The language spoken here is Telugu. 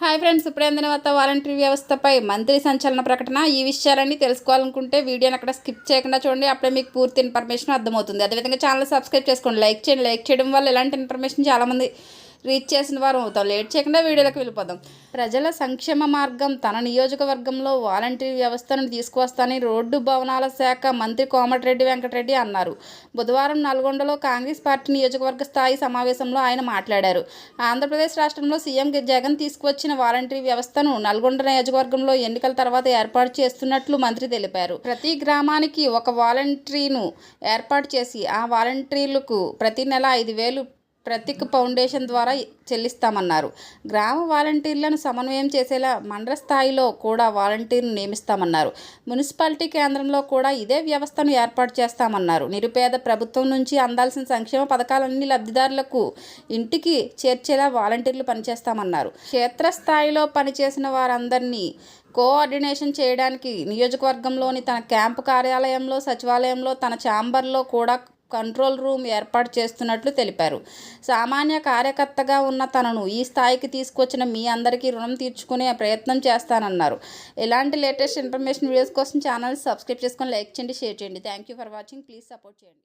హాయ్ ఫ్రెండ్స్ ఇప్పుడేందిన వద్ద వాలంటరీ వ్యవస్థపై మంత్రి సంచలన ప్రకటన. ఈ విషయాలన్నీ తెలుసుకోవాలనుకుంటే వీడియోని అక్కడ స్కిప్ చేయకుండా చూడండి. అప్పుడే మీకు పూర్తి ఇన్ఫర్మేషన్ అర్థమవుతుంది. అదేవిధంగా ఛానల్ సబ్స్క్రైబ్ చేసుకోండి. లైక్ చేయండి. లైక్ చేయడం వల్ల ఇలాంటి ఇన్ఫర్మేషన్ చాలామంది రీచ్ చేసిన వారు అవుతాం. లేట్ చేయకుండా వీడియోలకు వెళ్ళిపోదాం. ప్రజల సంక్షేమ మార్గం తన నియోజకవర్గంలో వాలంటీర్ వ్యవస్థను తీసుకువస్తానని రోడ్డు భవనాల శాఖ మంత్రి కోమటిరెడ్డి వెంకటరెడ్డి అన్నారు. బుధవారం నల్గొండలో కాంగ్రెస్ పార్టీ నియోజకవర్గ స్థాయి సమావేశంలో ఆయన మాట్లాడారు. ఆంధ్రప్రదేశ్ రాష్ట్రంలో సీఎం జగన్ తీసుకువచ్చిన వాలంటీర్ వ్యవస్థను నల్గొండ నియోజకవర్గంలో ఎన్నికల తర్వాత ఏర్పాటు చేస్తున్నట్లు మంత్రి తెలిపారు. ప్రతి గ్రామానికి ఒక వాలంటీర్ను ఏర్పాటు చేసి ఆ వాలంటీర్లకు ప్రతి నెల ఐదు వేలు ప్రతిక్ ఫౌండేషన్ ద్వారా చెల్లిస్తామన్నారు. గ్రామ వాలంటీర్లను సమన్వయం చేసేలా మండల స్థాయిలో కూడా వాలంటీర్ను నియమిస్తామన్నారు. మున్సిపాలిటీ కేంద్రంలో కూడా ఇదే వ్యవస్థను ఏర్పాటు చేస్తామన్నారు. నిరుపేద ప్రభుత్వం నుంచి అందాల్సిన సంక్షేమ పథకాలన్నీ లబ్ధిదారులకు ఇంటికి చేర్చేలా వాలంటీర్లు పనిచేస్తామన్నారు. క్షేత్రస్థాయిలో పనిచేసిన వారందరినీ కోఆర్డినేషన్ చేయడానికి నియోజకవర్గంలోని తన క్యాంపు కార్యాలయంలో సచివాలయంలో తన ఛాంబర్లో కూడా కంట్రోల్ రూమ్ ఏర్పాటు చేస్తున్నట్లు తెలిపారు. సామాన్య కార్యకర్తగా ఉన్న తనను ఈ స్థాయికి తీసుకొచ్చిన మీ అందరికీ రుణం తీర్చుకునే ప్రయత్నం చేస్తానన్నారు. ఇలాంటి లేటెస్ట్ ఇన్ఫర్మేషన్ వీడియోస్ కోసం ఛానల్ సబ్స్క్రైబ్ చేసుకొని లైక్ చేయండి షేర్ చేయండి. Thank you for watching please support చేయండి.